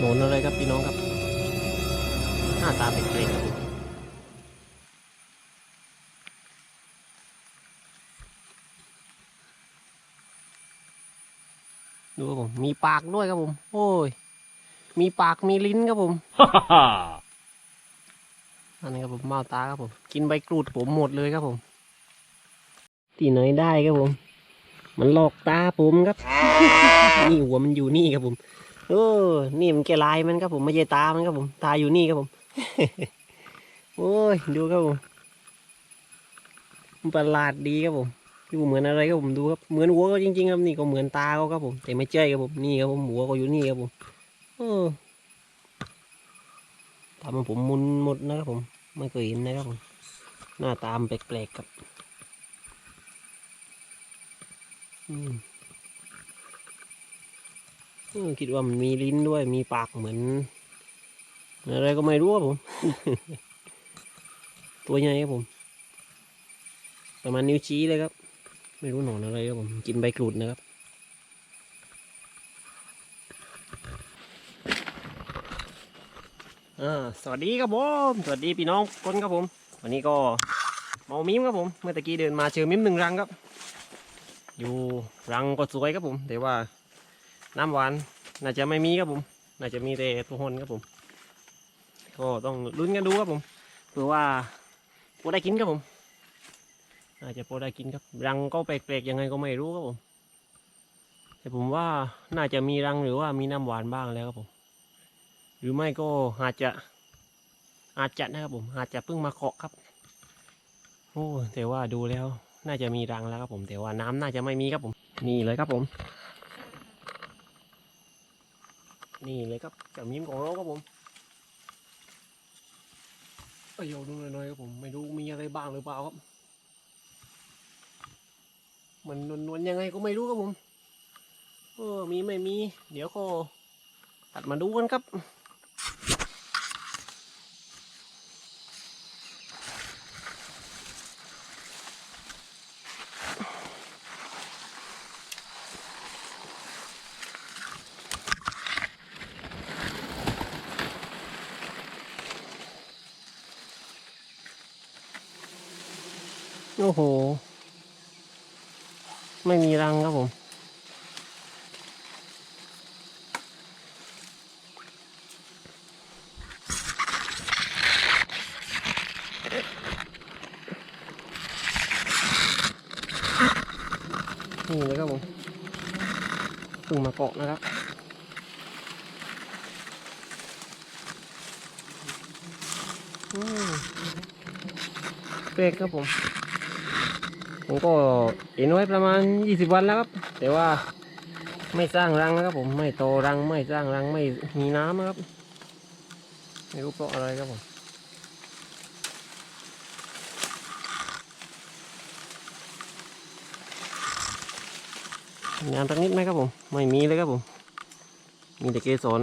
หนอนอะไรครับพี่น้องครับ หน้าตาแปลกๆครับผมดูครับผมมีปากด้วยครับผม โอ้ย มีปากมีลิ้นครับผมอันนี้ครับผมเมาตาครับผม กินใบกรูดผมหมดเลยครับผมที่ไหนได้ครับผม มันหลอกตาผมครับนี่หัวมันอยู่นี่ครับผม เออนี่มันแกลายมันครับผมไม่ใช่ตามันครับผม ตาอยู่นี่ครับผม โอ้ยดูครับผมมันประหลาดดีครับผมดูเหมือนอะไรครับผมดูครับเหมือนหัวก็จริงๆครับนี่ก็เหมือนตาเขาครับผม แต่ไม่ใช่ครับผมนี่ครับผมหัวก็อยู่นี่ครับผมเออทำให้ผมมุนหมดนะครับผมไม่เคยเห็นนะครับผมหน้าตามแปลกๆครับ อืม คิดว่ามันมีลิ้นด้วยมีปากเหมือน อะไรก็ไม่รู้ครับผม ตัวใหญ่ครับผม ประมาณนิ้วชี้เลยครับ ไม่รู้หนอนอะไรครับผมกินใบกรูดนะครับสวัสดีครับผม สวัสดีพี่น้องคนครับผม วันนี้ก็เมามิมครับผม เมื่อตะกี้เดินมาเจอมิมหนึ่งรังครับ อยู่รังก็สวยครับผม แต่ว่า น้ำหวาน น่าจะไม่มีครับผม น่าจะมีแต่ตัวหนครับผม ก็ต้องลุ้นกันดูครับผมเผื่อว่าพอได้กินครับผมน่าจจะพอได้กินครับ รังก็แปลกๆยังไงก็ไม่รู้ครับผม แต่ผมว่าน่าจะมีรังหรือว่ามีน้ำหวานบ้างแล้วครับผม หรือไม่ก็อาจจะ อาจจะนะครับผม อาจจะเพิ่งมาเคาะครับ โอ้แต่ว่าดูแล้ว น่าจะมีรังแล้วครับผม แต่ว่าน้ำน่าจะไม่มีครับผม นี่เลยครับผม นี่เลยครับกับยิ้มของเราครับผมเอ้ยโยดูหน่อยๆครับผมไม่รู้มีอะไรบ้างหรือเปล่าครับ มันนวลๆยังไงก็ไม่รู้ครับผม เออมีไม่มี เดี๋ยวก็ตัดมาดูกันครับ โอ้โห ไม่มีรังครับผม นี่เลยครับผมเพิ่งมาเกาะนะครับอืมเป๊กครับผม ผมก็เห็นไว้ประมาณ 20 วันแล้วครับ แต่ว่าไม่สร้างรังนะครับผมไม่โตรังไม่สร้างรังไม่มีน้ำนะครับไม่รู้เพราะอะไรครับผมงานสักนิดไหมครับผม ไม่มีเลยครับผม มีแต่เกสร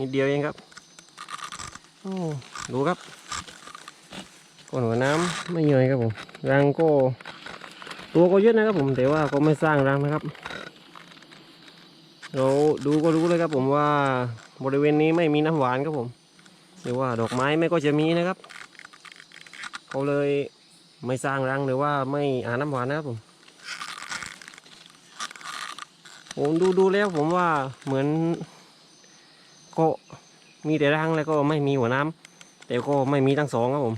นิดเดียวเองครับโอ้ดูครับก้นหัวน้ำไม่ย่อยครับผมรังก็ ตัวก็เยอะนะครับผมแต่ว่าก็ไม่สร้างรังนะครับ เราดูก็รู้เลยครับผมว่าบริเวณนี้ไม่มีน้ำหวานครับผมหรือว่าดอกไม้ไม่ก็จะมีนะครับเขาเลยไม่สร้างรังหรือว่าไม่หาน้ำหวานนะครับผมผมดูดูแล้วผมว่าเหมือนก็มีแต่รังแล้วก็ไม่มีหัวน้ำแต่ก็ไม่มีทั้งสองครับผม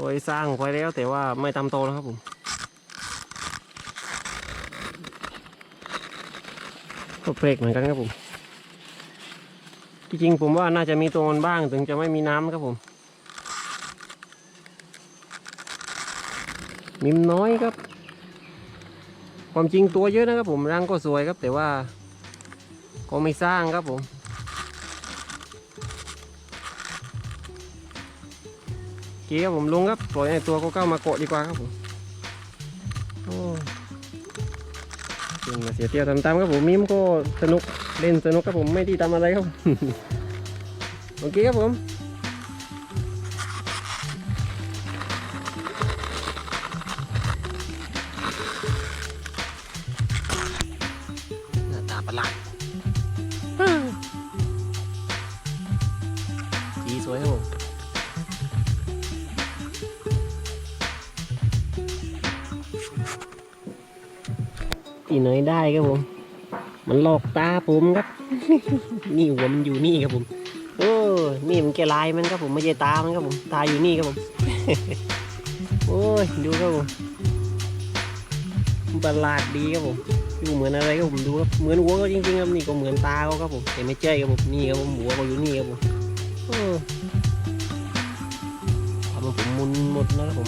โดยสร้างไว้แล้วแต่ว่าไม่ตามโตนะครับผมก็เปลกเหมือนกันครับผมที่จริงผมว่าน่าจะมีตัวมันบ้างถึงจะไม่มีน้ำครับผม มิมน้อยครับ ความจริงตัวเยอะนะครับผมรังก็สวยครับ แต่ว่าก็ไม่สร้างครับผม เคครับผมลุงครับปล่อยให้ตัวเขาเข้ามาเกาะดีกว่าครับผมโอ้มาเสียเที่ยวตามๆครับผมมิมก็สนุกเล่นสนุกครับผมไม่ได้ทำอะไรครับโอเคครับผมหน้าตาประหลาด ที่ไหนได้ครับผม มันหลอกตาผมครับ นี่หัวมันอยู่นี่ครับผมเออนี่มันแกลายมันครับผมไม่ใช่ตามันครับผม ตาอยู่นี่ครับผม โอ้ยดูครับผมประหลาดดีครับผมดูเหมือนอะไรครับผมดูครับ เหมือนหัวเขาจริงๆครับนี่ก็เหมือนตาเขาครับผมแต่ไม่ใช่ครับผมนี่ครับผมหัวเขาอยู่นี่ครับผมเออทำให้ผมมุนหมดนะครับผม